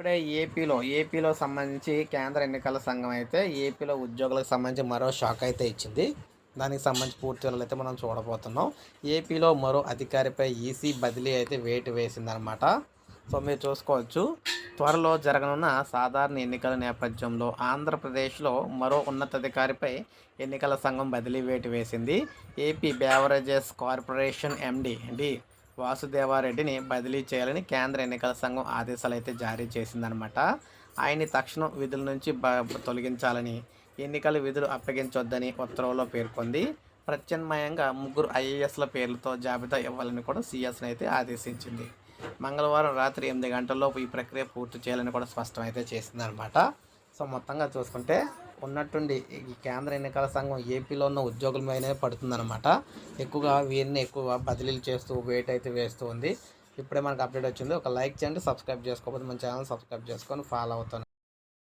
ఇప్పుడే ఏపీలో ఏపీలో సంబంధించి కేంద్ర ఎన్నికల సంఘం అయితే ఏపీలో ఉద్యోగులకు సంబంధించి మరో షాక్ అయితే ఇచ్చింది. దానికి సంబంధించి పూర్తి వివరాలు అయితే మనం చూడబోతున్నాం. ఏపీలో మరో అధికారిపై ఈసీ బదిలీ అయితే వేటు వేసిందనమాట సో మీరు చూసుకోవచ్చు. త్వరలో జరగనున్న సాధారణ ఎన్నికల నేపథ్యంలో ఆంధ్రప్రదేశ్లో మరో ఉన్నతాధికారిపై ఎన్నికల సంఘం బదిలీ వేటు వేసింది. AP Beverages Corporation MD D వాసుదేవారెడ్డిని బదిలీ చేయాలని కేంద్ర ఎన్నికల సంఘం ఆదేశాలు అయితే జారీ చేసిందనమాట ఆయన్ని తక్షణం విధుల నుంచి తొలగించాలని ఎన్నికల విధులు అప్పగించొద్దని ఉత్తర్వులో పేర్కొంది. ప్రత్యామ్నాయంగా ముగ్గురు ఐఏఎస్ల పేర్లతో జాబితా ఇవ్వాలని కూడా సీఎస్ని అయితే ఆదేశించింది. మంగళవారం రాత్రి ఎనిమిది గంటల్లోపు ఈ ప్రక్రియ పూర్తి చేయాలని కూడా స్పష్టమైతే చేసిందనమాట సో మొత్తంగా చూసుకుంటే ఉన్నట్టుండి ఈ కేంద్ర ఎన్నికల సంఘం ఏపీలో ఉన్న ఉద్యోగుల మీదనే పడుతుందన్నమాట. ఎక్కువగా వీరిని ఎక్కువ బదిలీలు చేస్తూ వెయిట్ అయితే వేస్తూ ఉంది. ఇప్పుడే మనకు అప్డేట్ వచ్చింది. ఒక లైక్ చేయండి సబ్స్క్రైబ్ చేసుకోకపోతే మన ఛానల్ సబ్స్క్రైబ్ చేసుకొని ఫాలో అవుతాను.